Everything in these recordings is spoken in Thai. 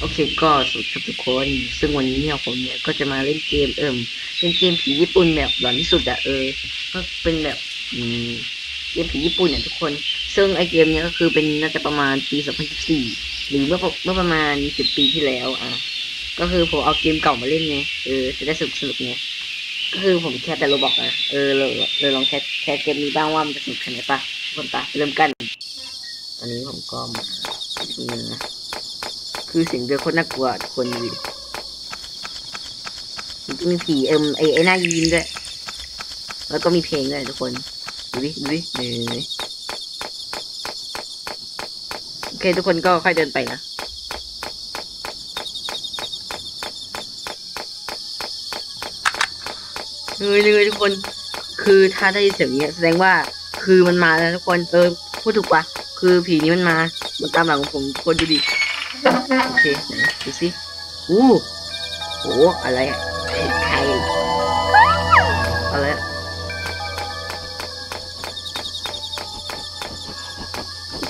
โอเคก็สวัสดีครับทุกคน ซึ่งวันนี้เนี่ยผมเนี่ยก็จะมาเล่นเกมเอิมเป็นเกมผีญี่ปุ่นแบบหลอนที่สุดอะเออ ก็เป็นแบบอืมเกมผีญี่ปุ่นเนี่ยทุกคน ซึ่งไอเกมเนี้ยก็คือเป็นน่าจะประมาณปี 2014 หรือเมื่อเมื่อประมาณ 10 ปีที่แล้วอะ ก็คือผมเอาเกมเก่ามาเล่นไง เออจะได้สนุกสนุกไง ก็คือผมแค่แต่โรบอกอะเออเลยเลยลองแค่แค่เกมนี้บ้างว่ามันจะสนุกขนาดปะทุกคนปะเริ่มกัน ตอนนี้ผมก็มาดูนะ คือเสียงเดือดโคตรน่ากลัวทุกคนดูมันจะมีผีเอิมไอไอหน้ายิ้มด้วย แล้วก็มีเพลงด้วยทุกคนดูดิดูดิเนยโอเคทุกคนก็ค่อยเดินไปนะเฮ้ยเลยทุกคน คือถ้าได้เสียงนี้แสดงว่าคือมันมาแล้วทุกคนเออพูดถูกปะคือผีนี้มันมา มันตามหลังผมทุกคนดูดิ โอเคไหนดูสิอู้โหอะไรอะไอ้ไข่อะไรอะ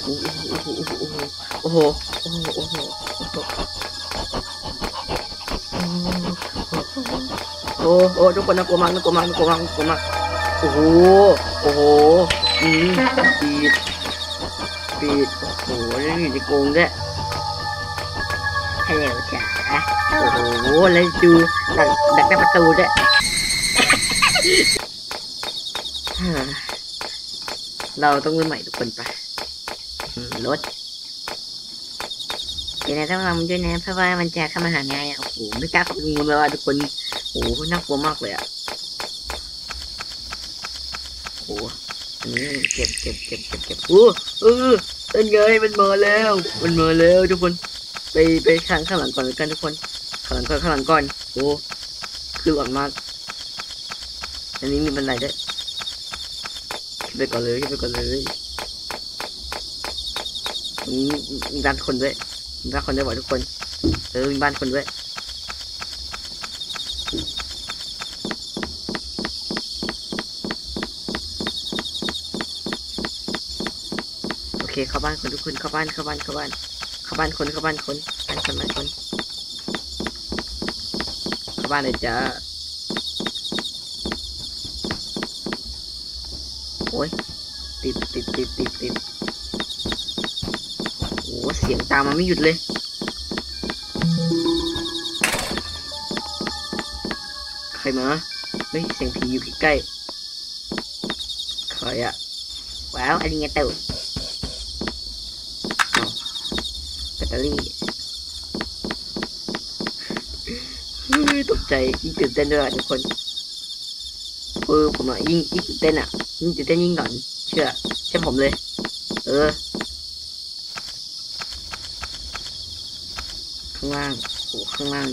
โอ้โหโอ้โหโอ้โหโอ้โหโอ้โหโอ้โหทุกคนน่ากลัวมากน่ากลัวมากน่ากลัวมากน่ากลัวมากโอ้โหโอ้โหอืมปีดปีดโอ้โหแล้วอยู่ในกรงด้ว โอ้โหแล้วดูดักดักหน้าประตูด้วยเราต้องเริ่มใหม่ทุกคนไปอืมรถเดี๋ยวนะต้องระวังด้วยนะเพราะว่ามันจะเข้ามาหาง่ายอะโอ้โหไม่กล้าเข้าไปงูเลยว่ะทุกคนโอ้โหน่ากลัวมากเลยอะโอ้โหอันนี้เก็บเก็บเก็บเก็บเก็บโอ้เออเป็นไงมันมาแล้ว มันมาแล้วทุกคน ไปไปข้างข้างหลังก่อนแล้วกันทุกคน ข้างหลังก่อนข้างหลังก่อนโอ้คือหลอนมาก อันนี้มีบันไดด้วยขึ้นไปก่อนเลยขึ้นไปก่อนเลยมีมีบ้านคนด้วยมีบ้านคนด้วยบอกทุกคน เออมีบ้านคนด้วยโอเคเข้าบ้านคนทุกคนเข้าบ้านเข้าบ้านเข้าบ้านเข้าบ้านคนเข้าบ้านคนบ้านคนบ้านคนเข้า บ้านเลยจ้าโอ้ยติดติดติดติดติดโอ้เสียงตามมาไม่หยุดเลยใครมาเฮ้ยเสียงผีอยู่ใกล้ใครอะว้าวอันนี้ไงเต่าแบตเตอรี่เฮ้ย ตกใจยิ่งตื่นเต้นด้วยอะทุกคนเออผมอะยิ่งยิ่งตื่นเต้นอะยิ่งตื่นเต้นยิ่งหลอนเชื่อเชื่อผมเลย เออ ข้างล่างโอ้ข้างล่าง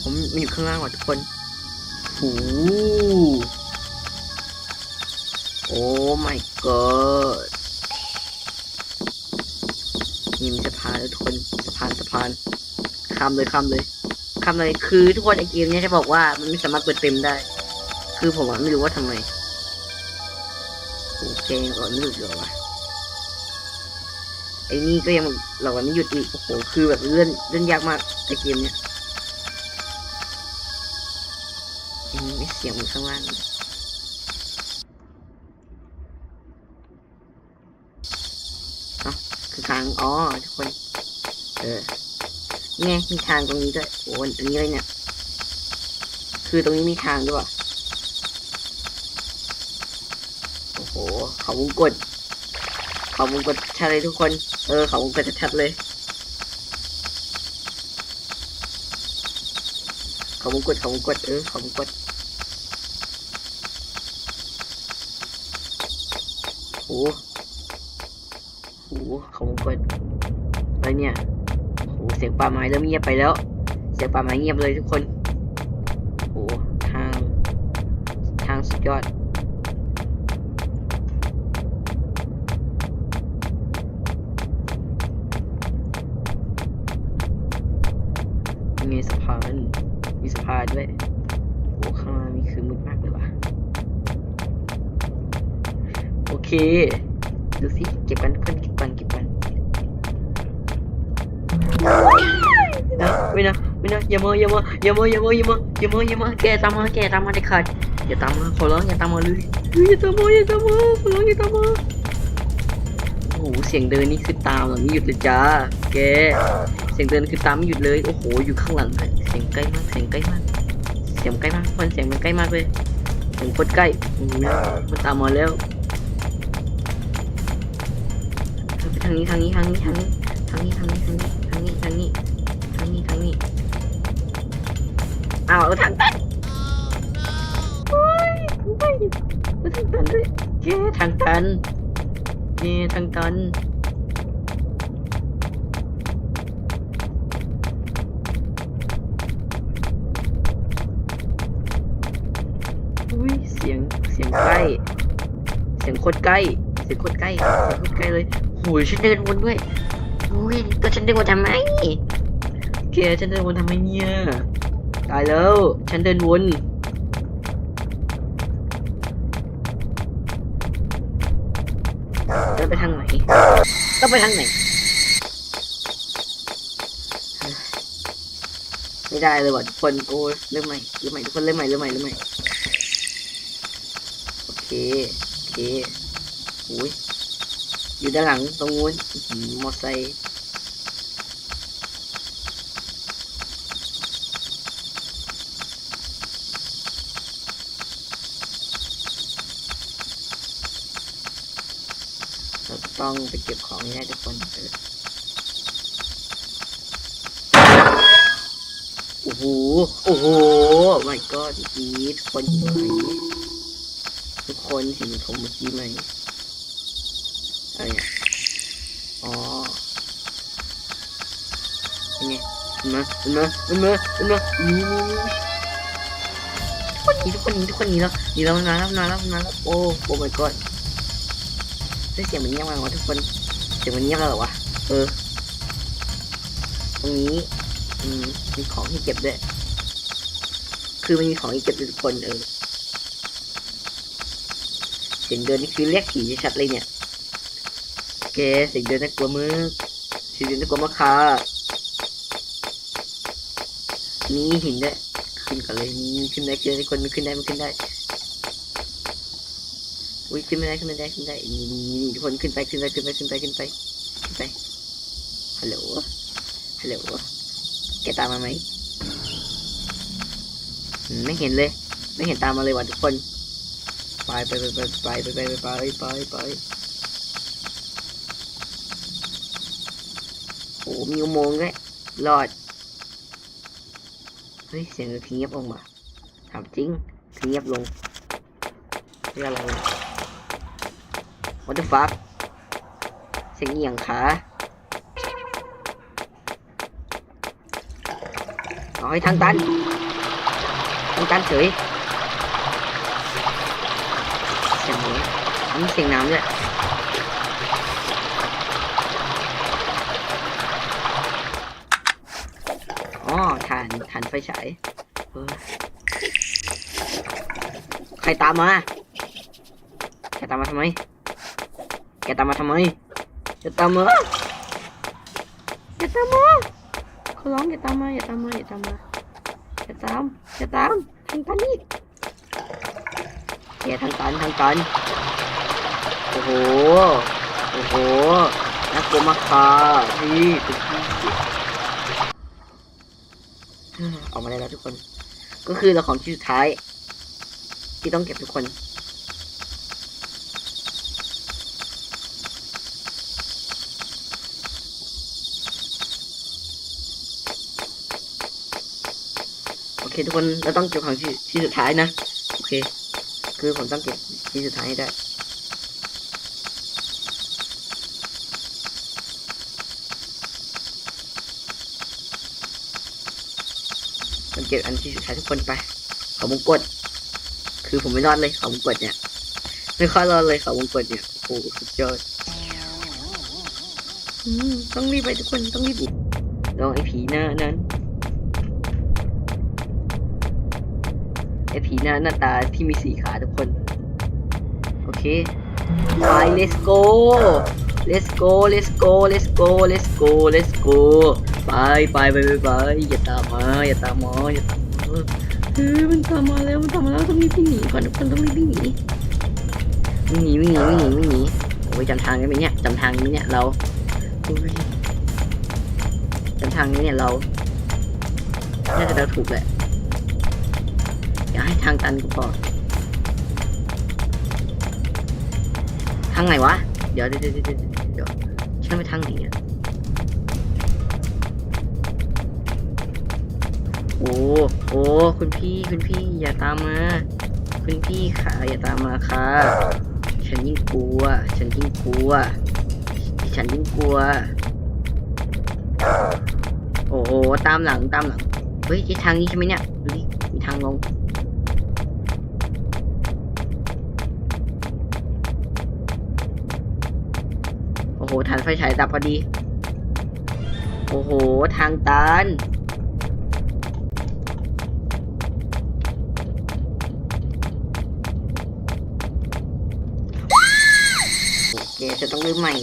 ผมมันอยู่ข้างล่างว่ะทุกคนโอ้โหโอ้ my god นี่มีสะพานแล้วทุกคนสะพานสะพานข้ามเลยข้ามเลยข้ามเลยคือทุกคนไอเกมเนี้ยจะบอกว่ามันไม่สามารถเปิดเต็มได้ คือผมอะไม่รู้ว่าทำไมโอเคก่อนไม่หยุดเลยวะไอ้นี่ก็ยังเราไม่หยุดอีกโอ้โหคือแบบเลื่อนเลื่อนยากมากไอเกมเนี้ยอืมมีเสียงมันข้างล่าง คือ ทาง อ๋อทุกคน เออเนี่ยมีทางตรงนี้ด้วย โอ้อันนี้เลยเนี่ย คือตรงนี้มีทางด้วยวะโอ้โห เขาวงกด เขาวงกดชัดเลยทุกคน เออ เขาวงกดชัดเลย เขาวงกด เขาวงกด เออ เขาวงกดโอ้ เขาวงกดอะไรเนี่ยโอ้โหเสียงป่าไม้เริ่มเงียบไปแล้ว เสียงป่าไม้เงียบเลยทุกคนโอ้โหทางทางสุดยอดมีสะพานมีสะพานด้วยโอ้ข้างล่างนี่คือมืดมากเลยว่ะ โอเค ดูสิ เก็บกันทุกคนเก็บกันเก็บกันนะ ไม่นะไม่นะอย่ามาอย่ามาอย่ามาอย่ามาอย่ามาอย่ามาอย่ามาแกตามมาแกตามมาเด็ดขาดอย่าตามมาขอร้องอย่าตามมาเลยอย่าตามมาอย่าตามมาขอร้องอย่าตามมาโอ้โหเสียงเดินนี่คือตามหลังไม่หยุดเลยจ้าแกเสียงเดินคือตามไม่หยุดเลยโอ้โหอยู่ข้างหลังเสียงใกล้มากเสียงใกล้มากเสียงใกล้มากมันเสียงมันใกล้มากเลยเสียงโคตรใกล้โอ้โหมันตามมาแล้วทางนี้ทางนี้ทางนี้ทางนี้ทางนี้ทางนี้ทางนี้างนี้ทางนี้ทางนี้ทางนี้อ้าวเอาทางตันโอ้ยโอ้ยทางตันด้วยเย้ทางตันเย้ทางตันอุ้ยเสียงเสียงใกล้ เสียงโคตรใกล้ เสียงโคตรใกล้เสียงโคตรใกล้เลยโอ้ยฉันเดินวนด้วย ยก็ฉันเดินวนทำไมแกฉันเดินวนทำไมเนี่ยตายแล้ว ฉันเดินวนเดินไปทางไหนต้องไปทางไหน ไม่ได้เลยว่ะทุกคนโอ้เริ่มใหม่เริ่มใหม่ทุกคนเริ่มใหม่เริ่มใหม่เริ่มใหม่โอเคโอเคโอ้ยอยู่ด้านหลังตรงนู้นอื้อหือมอไซค์ ล้องไปเก็บของได้ทุกคนโอ้โห โอ้โห my god เมื่อกี้ทุกคนเห็นไหมทุกคนเห็นผมเมื่อกี้ไหมอะไรเนี่ยอ๋อเป็นไงมันมามันมามันมามันมานี่นี่ทุกคนนี้ทุกคนนี้ทุกคนนี้แล้วนี่แล้วนมาแล้วนมาแล้วนมาแล้วโอ้โอ้ my god เสียงมันเงียบมากวะทุกคนเสียงมันเงียบแล้วเหรอวะเออ ตรงนี้อืมมีของให้เก็บด้วยคือมันมีของให้เก็บทุกคนเออเสียงเดินนี่คือเรียกผีชัดเลยเนี่ยแกเสียงเดินน่ากลัวมากเสียงเดินน่ากลัวมากค่ะนี่หินด้วยขึ้นกันเลยนี่ขึ้นได้ขึ้นได้ทุกคนมันขึ้นได้มันขึ้นได้ อุ้ยขึ้นไม่ได้ขึ้นไม่ได้ขึ้นไม่ได้นี่นี่ทุกคนขึ้นไปขึ้นไปขึ้นไปขึ้นไปขึ้นไปขึ้นไปฮัลโหลฮัลโหลแกตามมาไหมไม่เห็นเลย ไม่เห็นตามมาเลยว่ะทุกคนไปไปไปไปไปไปไปไปไปไปโอ้มีอุโมงค์ด้วยรอดเฮ้ยเสียงเงียบลงมาถามจริงเงียบลงเรื่องอะไร What the fuck เสียงเอียงขาเอาให้ทางตันทางตันเฉยเสียงนี้อันนี้เสียงน้ำด้วยอ๋อฐานฐานไฟฉายใครตามมา ใครตามมาทำไม แกตามมาทำไมจะตามมาอย่าตามมาขอร้องอย่าตามมาอย่าตามมาอย่าตามมาอย่าตามอย่าตามทางตันนี่อย่าทางตันทางตันโอ้โหโอ้โหน่ากลัวมากค่ะนี่ตุ๊กกี้เฮ้ยออกมาได้แล้วทุกคน ก็คือเราของที่สุดท้าย ที่ต้องเก็บทุกคน เคทุกคนเราต้องเก็บของที่ที่สุดท้ายนะโอเค คือผมต้องเก็บที่สุดท้ายให้ได้ผมเก็บอันที่สุดท้ายทุกคนไปขอมงกด คือผมไม่รอดเลยขอมงกดเนี่ยไม่ค่อยรอดเลยขอมงกดเนี่ยโอ้โหสุดยอดต้องรีบไปทุกคนต้องรีบลองไอ้ผีหน้านั้น ไอผีหน้าหน้าตาที่มีสี่ขาทุกคน โอเค ไป let's go let's go let's go let's go let's go let's go ไปไปไปไปไปอย่าตามมาอย่าตามมาอย่าตามมาเฮ้ยมันตามมาแล้วมันตามมาแล้วต้องรีบหนีก่อนทุกคนต้องรีบหนีวิ่งหนีวิ่งหนีวิ่งหนีวิ่งหนีโอ้ยจำทางได้ไหมเนี่ยจำทางนี้เนี่ยเราจำทางนี้เนี่ยเราน่าจะเดาถูกแหละ อย่าให้ทางตันกูพอทางไหนวะ เดี๋ยวเดี๋ยวเดี๋ยวเดี๋ยวฉันไปทางไหนอะโอ้โอ้คุณพี่คุณพี่อย่าตามมา คุณพี่ค่ะอย่าตามมาค่ะ ฉันยิ่งกลัว ฉันยิ่งกลัว ฉันยิ่งกลัว โอ้โหตามหลังตามหลัง เฮ้ยที่ทางนี้ใช่ไหมเนี่ยดูดิมีทางลง โอ้โห ฐานไฟฉายดับพอดี โอ้โห ทางตันโอเคจะต้องเริ่มใหม่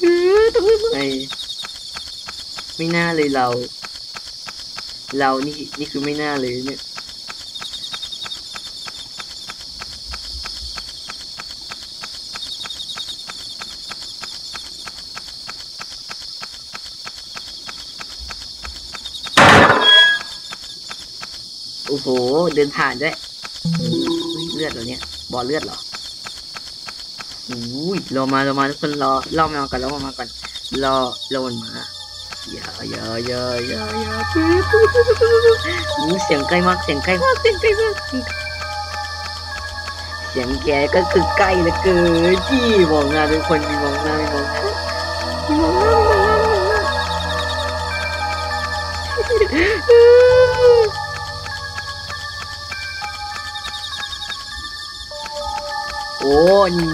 เออต้องเริ่มใหม่ ไม่น่าเลยเรา เรานี่นี่คือไม่น่าเลยเนี่ยโอ้โห เดินผ่านด้วย เลือดเหรอเนี่ยบ่อเลือดเหรออุ้ยรอมารอมาทุกคนรอรอมาก่อนรอมาก่อนรอรอมันมา อย่าอย่าอย่าอย่าอย่าปึ๊บปึ๊บปึ๊บปึ๊บปึ๊บอู้เสียงใกล้มากเสียงใกล้มากเสียงใกล้มากเสียงแกก็คือใกล้เหลือเกินที่มองหน้าทุกคนมีมองหน้ามีมองหน้ามีมองหน้ามีมองหน้ามีมองหน้าโอ้นี่